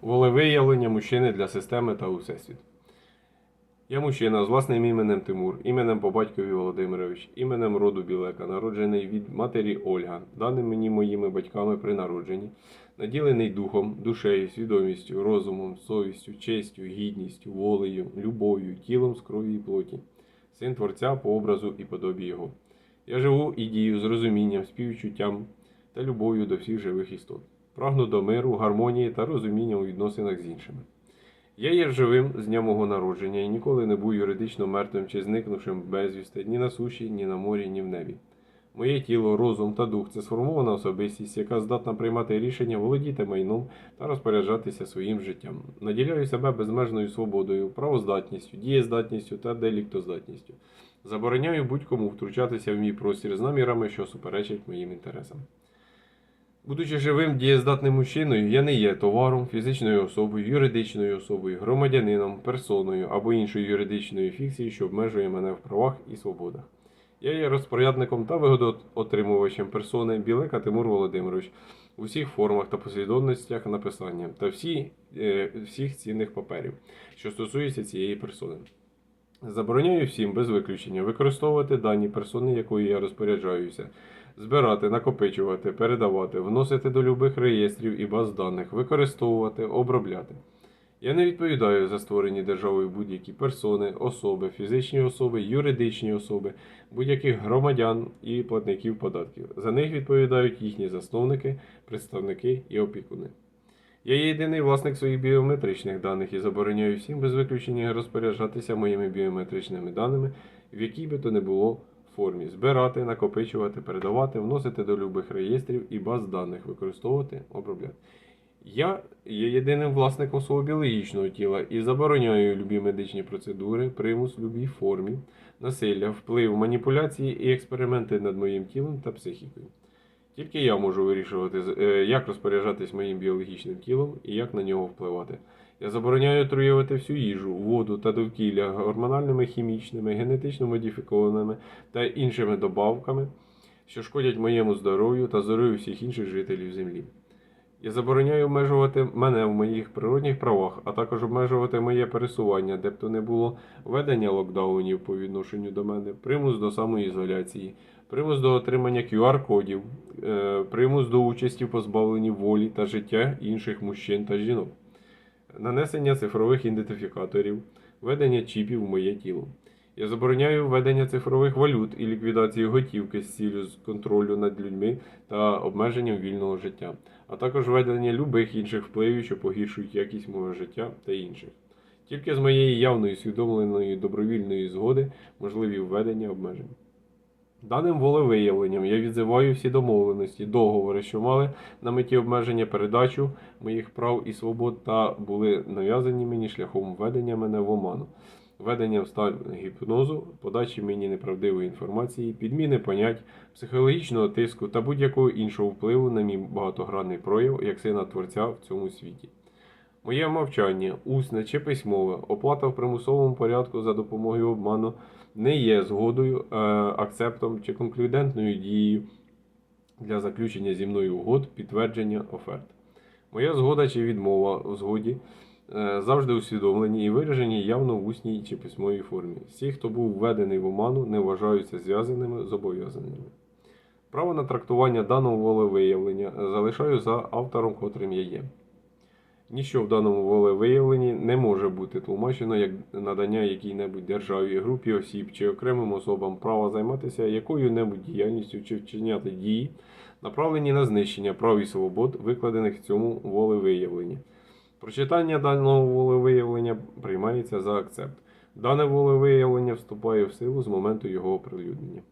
Волевиявлення мужчини для системи та усесвіту. Я мужчина з власним іменем Тимур, іменем по батькові Володимирович, іменем роду Білека, народжений від матері Ольга, даним мені моїми батьками при народженні, наділений духом, душею, свідомістю, розумом, совістю, честю, гідністю, волею, любов'ю, тілом з крові і плоті, син Творця по образу і подобі Його. Я живу і дію з розумінням, співчуттям та любов'ю до всіх живих істот. Прагну до миру, гармонії та розуміння у відносинах з іншими. Я є живим з дня мого народження і ніколи не був юридично мертвим чи зникнувшим безвісти ні на суші, ні на морі, ні в небі. Моє тіло, розум та дух це сформована особистість, яка здатна приймати рішення, володіти майном та розпоряджатися своїм життям. Наділяю себе безмежною свободою, правоздатністю, дієздатністю та деліктоздатністю. Забороняю будь-кому втручатися в мій простір з намірами, що суперечать моїм інтересам. Будучи живим дієздатним мужчиною, я не є товаром, фізичною особою, юридичною особою, громадянином, персоною або іншою юридичною фікцією, що обмежує мене в правах і свободах. Я є розпорядником та вигодоотримувачем персони Білека Тимур Володимирович у всіх формах та послідовностях написання та всі, е, всіх цінних паперів, що стосуються цієї персони. Забороняю всім без виключення використовувати дані персони, якою я розпоряджаюся, збирати, накопичувати, передавати, вносити до любих реєстрів і баз даних, використовувати, обробляти. Я не відповідаю за створені державою будь-які персони, особи, фізичні особи, юридичні особи, будь-яких громадян і платників податків. За них відповідають їхні засновники, представники і опікуни. Я є єдиний власник своїх біометричних даних і забороняю всім без виключення розпоряджатися моїми біометричними даними, в якій би то не було формі збирати, накопичувати, передавати, вносити до любих реєстрів і баз даних, використовувати, обробляти. Я є єдиним власником свого біологічного тіла і забороняю любі медичні процедури, примус любій формі, насилля, вплив, маніпуляції і експерименти над моїм тілом та психікою. Тільки я можу вирішувати, е, як розпоряджатись моїм біологічним тілом і як на нього впливати. Я забороняю отруювати всю їжу, воду та довкілля гормональними, хімічними, генетично модифікованими та іншими добавками, що шкодять моєму здоров'ю та здоров'ю всіх інших жителів Землі. Я забороняю обмежувати мене в моїх природних правах, а також обмежувати моє пересування, де б то не було введення локдаунів по відношенню до мене, примус до самоізоляції, примус до отримання QR-кодів, е, примус до участі в позбавленні волі та життя інших мужчин та жінок, нанесення цифрових ідентифікаторів, введення чіпів в моє тіло. Я забороняю введення цифрових валют і ліквідацію готівки з ціллю з контролю над людьми та обмеженням вільного життя, а також введення любих інших впливів, що погіршують якість мого життя та інших. Тільки з моєї явної усвідомленої добровільної згоди можливі введення обмежень. Даним волевиявленням я відзиваю всі домовленості, договори, що мали на меті обмеження передачу моїх прав і свобод та були нав'язані мені шляхом введення мене в оману, введення в стан гіпнозу, подачі мені неправдивої інформації, підміни понять, психологічного тиску та будь-якого іншого впливу на мій багатогранний прояв як сина творця в цьому світі. Моє мовчання, усне чи письмове, оплата в примусовому порядку за допомогою обману не є згодою, е, акцептом чи конклюдентною дією для заключення зі мною угод, підтвердження оферт. Моя згода чи відмова в згоді завжди усвідомлені і виражені явно в усній чи письмовій формі. Всі, хто був введений в оману, не вважаються зв'язаними зобов'язаними. Право на трактування даного волевиявлення залишаю за автором, котрим я є. Ніщо в даному волевиявленні не може бути тлумачено як надання якій-небудь державі, групі осіб чи окремим особам права займатися якою-небудь діяльністю чи вчиняти дії, направлені на знищення прав і свобод, викладених в цьому волевиявленні. Прочитання даного волевиявлення приймається за акцепт. Дане волевиявлення вступає в силу з моменту його оприлюднення.